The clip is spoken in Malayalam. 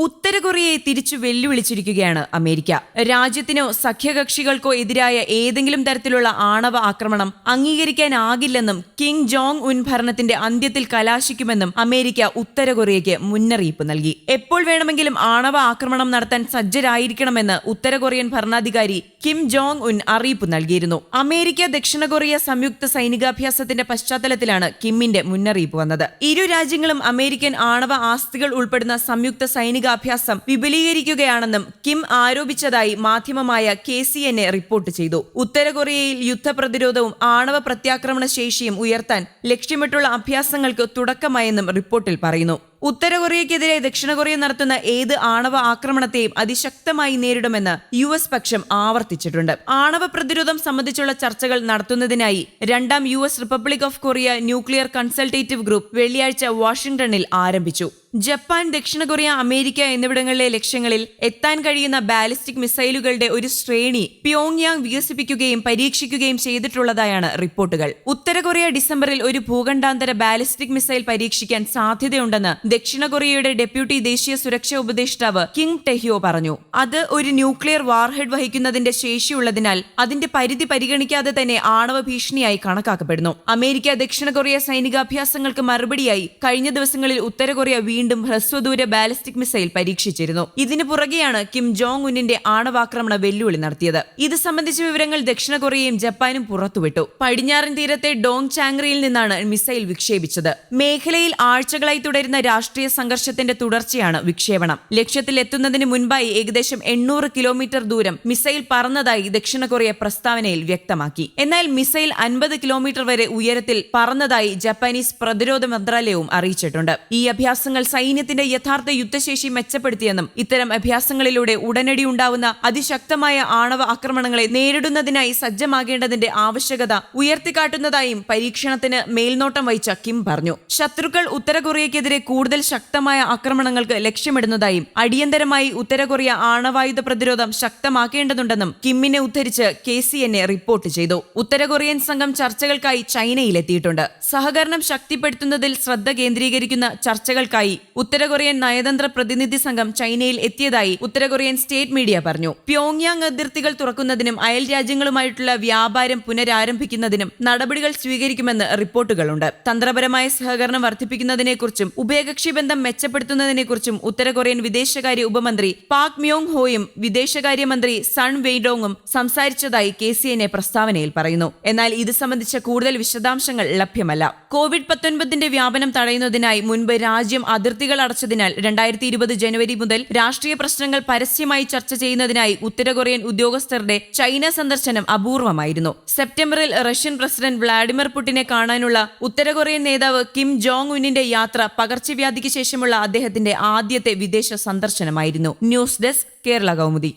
ഉത്തര കൊറിയയെ തിരിച്ചു വെല്ലുവിളിച്ചിരിക്കുകയാണ് അമേരിക്ക. രാജ്യത്തിനോ സഖ്യകക്ഷികൾക്കോ എതിരായ ഏതെങ്കിലും തരത്തിലുള്ള ആണവ ആക്രമണം അംഗീകരിക്കാനാകില്ലെന്നും കിങ് ജോങ് ഉൻ ഭരണത്തിന്റെ അന്ത്യത്തിൽ കലാശിക്കുമെന്നും അമേരിക്ക ഉത്തര കൊറിയയ്ക്ക് മുന്നറിയിപ്പ് നൽകി. എപ്പോൾ വേണമെങ്കിലും ആണവ ആക്രമണം നടത്താൻ സജ്ജരായിരിക്കണമെന്ന് ഉത്തര കൊറിയൻ ഭരണാധികാരി കിം ജോങ് ഉൻ അറിയിപ്പ് നൽകിയിരുന്നു. അമേരിക്ക ദക്ഷിണ കൊറിയ സംയുക്ത സൈനികാഭ്യാസത്തിന്റെ പശ്ചാത്തലത്തിലാണ് കിമ്മിന്റെ മുന്നറിയിപ്പ് വന്നത്. ഇരു രാജ്യങ്ങളും അമേരിക്കൻ ആണവ ആസ്തികൾ ഉൾപ്പെടുന്ന സംയുക്ത സൈനികാഭ്യാസം വിപുലീകരിക്കുകയാണെന്നും കിം ആരോപിച്ചതായി മാധ്യമമായ K C N A report ചെയ്തു. ഉത്തര കൊറിയയിൽ യുദ്ധപ്രതിരോധവും ആണവ പ്രത്യാക്രമണ ശേഷിയും ഉയർത്താൻ ലക്ഷ്യമിട്ടുള്ള അഭ്യാസങ്ങൾക്ക് തുടക്കമായെന്നും റിപ്പോർട്ടിൽ പറയുന്നു. ഉത്തര കൊറിയയ്ക്കെതിരെ ദക്ഷിണ കൊറിയ നടത്തുന്ന ഏത് ആണവ ആക്രമണത്തെയും അതിശക്തമായി നേരിടുമെന്ന് യു എസ് പക്ഷം ആവർത്തിച്ചിട്ടുണ്ട്. ആണവ പ്രതിരോധം സംബന്ധിച്ചുള്ള ചർച്ചകൾ നടത്തുന്നതിനായി രണ്ടാം U S republic of Korea nuclear consultative group വെള്ളിയാഴ്ച വാഷിംഗ്ടണിൽ ആരംഭിച്ചു. ജപ്പാൻ ദക്ഷിണ കൊറിയ അമേരിക്ക എന്നിവിടങ്ങളിലെ ലക്ഷ്യങ്ങളിൽ എത്താൻ കഴിയുന്ന ബാലിസ്റ്റിക് മിസൈലുകളുടെ ഒരു ശ്രേണി പ്യോങ്യാങ് വികസിപ്പിക്കുകയും പരീക്ഷിക്കുകയും ചെയ്തിട്ടുള്ളതായാണ് റിപ്പോർട്ടുകൾ. ഉത്തര കൊറിയ ഡിസംബറിൽ ഒരു ഭൂഖണ്ഡാന്തര ബാലിസ്റ്റിക് മിസൈൽ പരീക്ഷിക്കാൻ സാധ്യതയുണ്ടെന്ന് ദക്ഷിണ കൊറിയയുടെ ഡെപ്യൂട്ടി ദേശീയ സുരക്ഷാ ഉപദേഷ്ടാവ് കിങ് ടെഹ്യോ പറഞ്ഞു. അത് ഒരു ന്യൂക്ലിയർ വാർഹെഡ് വഹിക്കുന്നതിന്റെ ശേഷിയുള്ളതിനാൽ അതിന്റെ പരിധി പരിഗണിക്കാതെ തന്നെ ആണവ ഭീഷണിയായി കണക്കാക്കപ്പെടുന്നു. അമേരിക്ക ദക്ഷിണ കൊറിയ സൈനികാഭ്യാസങ്ങൾക്ക് മറുപടിയായി കഴിഞ്ഞ ദിവസങ്ങളിൽ ഉത്തര കൊറിയ വീണ്ടും ഹ്രസ്വദൂര ബാലിസ്റ്റിക് മിസൈൽ പരീക്ഷിച്ചിരുന്നു. ഇതിനു പുറകെയാണ് കിം ജോങ് ഉന്നിന്റെ ആണവാക്രമണ വെല്ലുവിളി നടത്തിയത്. ഇത് സംബന്ധിച്ച വിവരങ്ങൾ ദക്ഷിണ കൊറിയയും ജപ്പാനും പുറത്തുവിട്ടു. പടിഞ്ഞാറൻ തീരത്തെ ഡോങ് ചാങ്റിയിൽ നിന്നാണ് മിസൈൽ വിക്ഷേപിച്ചത്. മേഖലയിൽ ആഴ്ചകളായി തുടരുന്ന രാഷ്ട്രീയ സംഘർഷത്തിന്റെ തുടർച്ചയാണ് വിക്ഷേപണം. ലക്ഷ്യത്തിൽ എത്തുന്നതിന് മുൻപായി ഏകദേശം എണ്ണൂറ് കിലോമീറ്റർ ദൂരം മിസൈൽ പറന്നതായി ദക്ഷിണ കൊറിയ പ്രസ്താവനയിൽ വ്യക്തമാക്കി. എന്നാൽ മിസൈൽ അൻപത് കിലോമീറ്റർ വരെ ഉയരത്തിൽ പറന്നതായി ജപ്പാനീസ് പ്രതിരോധ മന്ത്രാലയവും അറിയിച്ചിട്ടുണ്ട്. ഈ അഭ്യാസങ്ങൾ സൈന്യത്തിന്റെ യഥാർത്ഥ യുദ്ധശേഷി മെച്ചപ്പെടുത്തിയെന്നും ഇത്തരം അഭ്യാസങ്ങളിലൂടെ ഉടനടി ഉണ്ടാവുന്ന അതിശക്തമായ ആണവ ആക്രമണങ്ങളെ നേരിടുന്നതിനായി സജ്ജമാകേണ്ടതിന്റെ ആവശ്യകത ഉയർത്തിക്കാട്ടുന്നതായും പരീക്ഷണത്തിന് മേൽനോട്ടം വഹിച്ച കിം പറഞ്ഞു. ശത്രുക്കൾ ഉത്തര കൊറിയയ്ക്കെതിരെ കൂടുതൽ ശക്തമായ ആക്രമണങ്ങൾക്ക് ലക്ഷ്യമിടുന്നതായും അടിയന്തരമായി ഉത്തര കൊറിയ ആണവായുധ പ്രതിരോധം ശക്തമാക്കേണ്ടതുണ്ടെന്നും കിമ്മിനെ ഉദ്ധരിച്ച് K C N A report ചെയ്തു. ഉത്തര കൊറിയൻ സംഘം ചർച്ചകൾക്കായി ചൈനയിലെത്തിയിട്ടുണ്ട്. സഹകരണം ശക്തിപ്പെടുത്തുന്നതിൽ ശ്രദ്ധ കേന്ദ്രീകരിക്കുന്ന ചർച്ചകൾക്കായി ഉത്തര കൊറിയൻ നയതന്ത്ര പ്രതിനിധി സംഘം ചൈനയിൽ എത്തിയതായി ഉത്തരകൊറിയൻ സ്റ്റേറ്റ് മീഡിയ പറഞ്ഞു. പ്യോങ്യാങ് അതിർത്തികൾ തുറക്കുന്നതിനും അയൽ രാജ്യങ്ങളുമായിട്ടുള്ള വ്യാപാരം പുനരാരംഭിക്കുന്നതിനും നടപടികൾ സ്വീകരിക്കുമെന്ന് റിപ്പോർട്ടുകളുണ്ട്. തന്ത്രപരമായ സഹകരണം വർദ്ധിപ്പിക്കുന്നതിനെക്കുറിച്ചും ഉഭയകക്ഷി ബന്ധം മെച്ചപ്പെടുത്തുന്നതിനെക്കുറിച്ചും ഉത്തരകൊറിയൻ വിദേശകാര്യ ഉപമന്ത്രി പാക് മ്യോങ് ഹോയും വിദേശകാര്യമന്ത്രി സൺ വെയ്ഡോങ്ങും സംസാരിച്ചതായി കെ സി എൻ പ്രസ്താവനയിൽ പറയുന്നു. എന്നാൽ ഇത് സംബന്ധിച്ച കൂടുതൽ വിശദാംശങ്ങൾ ലഭ്യമല്ല. കോവിഡ് പത്തൊൻപതിന്റെ വ്യാപനം തടയുന്നതിനായി മുൻപ് രാജ്യം അതിർത്തികൾ അടച്ചതിനാൽ രണ്ടായിരത്തി ഇരുപത് ജനുവരി മുതൽ രാഷ്ട്രീയ പ്രശ്നങ്ങൾ പരസ്യമായി ചർച്ച ചെയ്യുന്നതിനായി ഉത്തര കൊറിയൻ ഉദ്യോഗസ്ഥരുടെ ചൈന സന്ദർശനം അപൂർവമായിരുന്നു. സെപ്റ്റംബറിൽ റഷ്യൻ പ്രസിഡന്റ് വ്ളാഡിമിർ പുടിനെ കാണാനുള്ള ഉത്തര കൊറിയൻ നേതാവ് കിം ജോങ് ഉന്നിന്റെ യാത്ര പകർച്ചവ്യാധിക്ക് ശേഷമുള്ള അദ്ദേഹത്തിന്റെ ആദ്യത്തെ വിദേശ സന്ദർശനമായിരുന്നു. News desk Kerala Kaumudi.